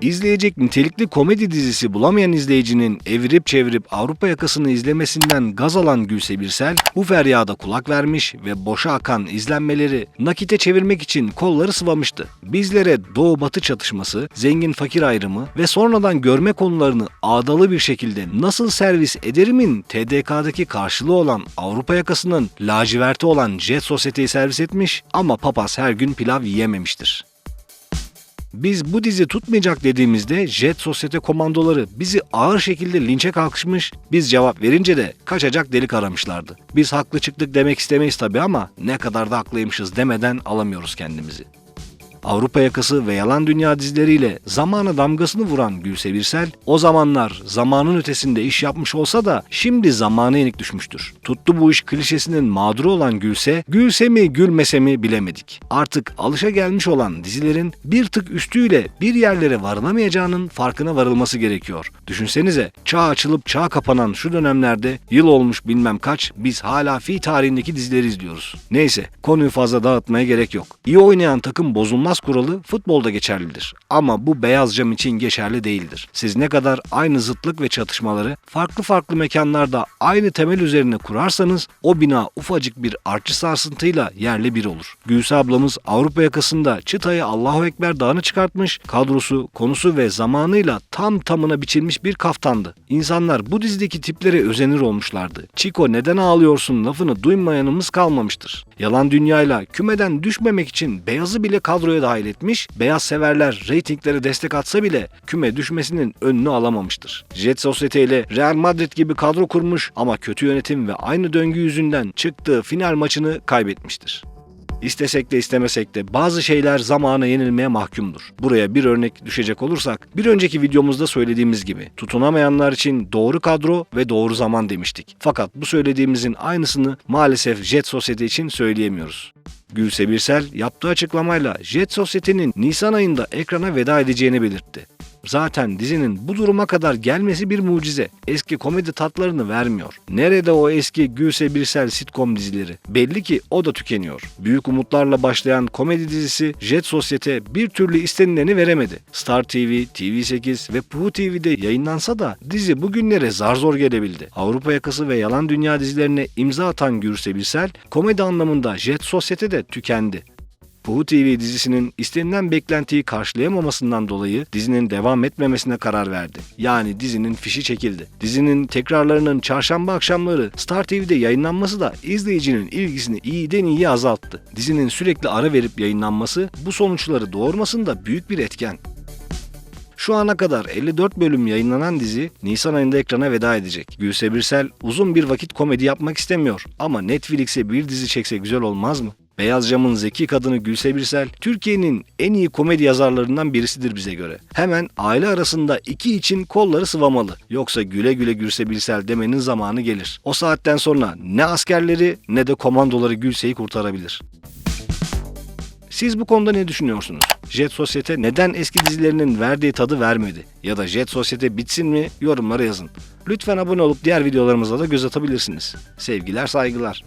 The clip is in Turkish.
İzleyecek nitelikli komedi dizisi bulamayan izleyicinin evirip çevirip Avrupa yakasını izlemesinden gaz alan Gülse Birsel bu feryada kulak vermiş ve boşa akan izlenmeleri nakite çevirmek için kolları sıvamıştı. Bizlere doğu batı çatışması, zengin fakir ayrımı ve sonradan görme konularını ağdalı bir şekilde nasıl servis ederimin TDK'daki karşılığı olan Avrupa yakasının laciverti olan Jet Sosyete'yi servis etmiş ama papaz her gün pilav yiyememiştir. Biz bu dizi tutmayacak dediğimizde Jet Sosyete komandoları bizi ağır şekilde linçe kalkışmış, biz cevap verince de kaçacak delik aramışlardı. Biz haklı çıktık demek istemeyiz tabii ama ne kadar da haklıymışız demeden alamıyoruz kendimizi. Avrupa Yakası ve Yalan Dünya dizileriyle zamana damgasını vuran Gülse Birsel, o zamanlar zamanın ötesinde iş yapmış olsa da şimdi zamana yenik düşmüştür. Tuttu bu iş klişesinin mağduru olan Gülse, gülse mi gülmese mi bilemedik. Artık alışa gelmiş olan dizilerin bir tık üstüyle bir yerlere varılamayacağının farkına varılması gerekiyor. Düşünsenize çağ açılıp çağ kapanan şu dönemlerde yıl olmuş bilmem kaç biz hala fi tarihindeki dizileri izliyoruz. Neyse konuyu fazla dağıtmaya gerek yok. İyi oynayan takım bozulmaz kuralı futbolda geçerlidir. Ama bu beyaz cam için geçerli değildir. Siz ne kadar aynı zıtlık ve çatışmaları farklı farklı mekanlarda aynı temel üzerine kurarsanız o bina ufacık bir artçı sarsıntıyla yerli bir olur. Gülse ablamız Avrupa yakasında çıtayı Allahu Ekber dağını çıkartmış, kadrosu, konusu ve zamanıyla tam tamına biçilmiş bir kaftandı. İnsanlar bu dizideki tiplere özenir olmuşlardı. Chico neden ağlıyorsun lafını duymayanımız kalmamıştır. Yalan dünyayla kümeden düşmemek için beyazı bile kadroya dahil etmiş, beyaz severler reytinglere destek atsa bile küme düşmesinin önünü alamamıştır. Jet Sosyete ile Real Madrid gibi kadro kurmuş ama kötü yönetim ve aynı döngü yüzünden çıktığı final maçını kaybetmiştir. İstesek de istemesek de bazı şeyler zamana yenilmeye mahkumdur. Buraya bir örnek düşecek olursak bir önceki videomuzda söylediğimiz gibi tutunamayanlar için doğru kadro ve doğru zaman demiştik. Fakat bu söylediğimizin aynısını maalesef Jet Sosyete için söyleyemiyoruz. Gülse Birsel yaptığı açıklamayla Jet Sosyete'nin Nisan ayında ekrana veda edeceğini belirtti. Zaten dizinin bu duruma kadar gelmesi bir mucize. Eski komedi tatlarını vermiyor. Nerede o eski Gülse Birsel sitcom dizileri? Belli ki o da tükeniyor. Büyük umutlarla başlayan komedi dizisi Jet Sosyete bir türlü istenileni veremedi. Star TV, TV8 ve Puhu TV'de yayınlansa da dizi bugünlere zar zor gelebildi. Avrupa Yakası ve Yalan Dünya dizilerine imza atan Gülse Birsel, komedi anlamında Jet Sosyete de tükendi. Puhu TV dizisinin istenilen beklentiyi karşılayamamasından dolayı dizinin devam etmemesine karar verdi. Yani dizinin fişi çekildi. Dizinin tekrarlarının çarşamba akşamları Star TV'de yayınlanması da izleyicinin ilgisini iyiden iyiye azalttı. Dizinin sürekli ara verip yayınlanması bu sonuçları doğurmasında büyük bir etken. Şu ana kadar 54 bölüm yayınlanan dizi Nisan ayında ekrana veda edecek. Gülse Birsel uzun bir vakit komedi yapmak istemiyor ama Netflix'e bir dizi çekse güzel olmaz mı? Beyaz Cam'ın zeki kadını Gülse Birsel, Türkiye'nin en iyi komedi yazarlarından birisidir bize göre. Hemen aile arasında iki için kolları sıvamalı. Yoksa güle güle Gülse Birsel demenin zamanı gelir. O saatten sonra ne askerleri ne de komandoları Gülse'yi kurtarabilir. Siz bu konuda ne düşünüyorsunuz? Jet Sosyete neden eski dizilerinin verdiği tadı vermedi? Ya da Jet Sosyete bitsin mi? Yorumlara yazın. Lütfen abone olup diğer videolarımıza da göz atabilirsiniz. Sevgiler saygılar.